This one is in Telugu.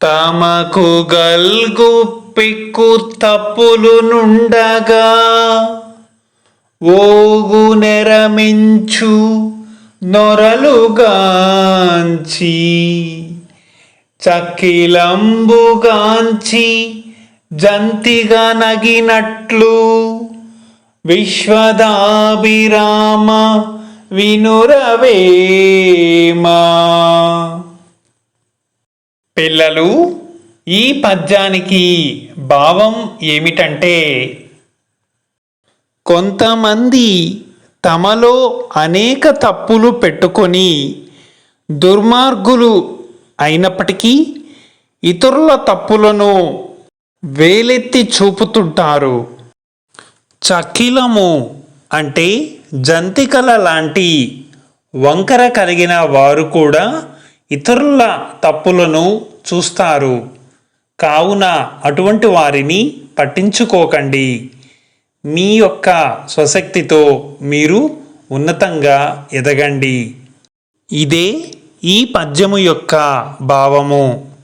తమకు గల్గు పిక్కు తప్పులు నుండగా ఓగు నెరమించు నొరలుగాంచి చక్కిలంబుగాంచి జంతిగా నగినట్లు విశ్వదాభిరామ వినురవేమా? పిల్లలు ఈ పద్యానికి భావం ఏమిటంటే కొంతమంది తమలో అనేక తప్పులు పెట్టుకొని దుర్మార్గులు అయినప్పటికీ ఇతరుల తప్పులను వేలెత్తి చూపుతుంటారు. చకిలము అంటే జంతికల లాంటి వంకర కలిగిన వారు కూడా ఇతరుల తప్పులను చూస్తారు. కావున అటువంటి వారిని పట్టించుకోకండి. మీ యొక్క స్వశక్తితో మీరు ఉన్నతంగా ఎదగండి. ఇదే ఈ పద్యము యొక్క భావము.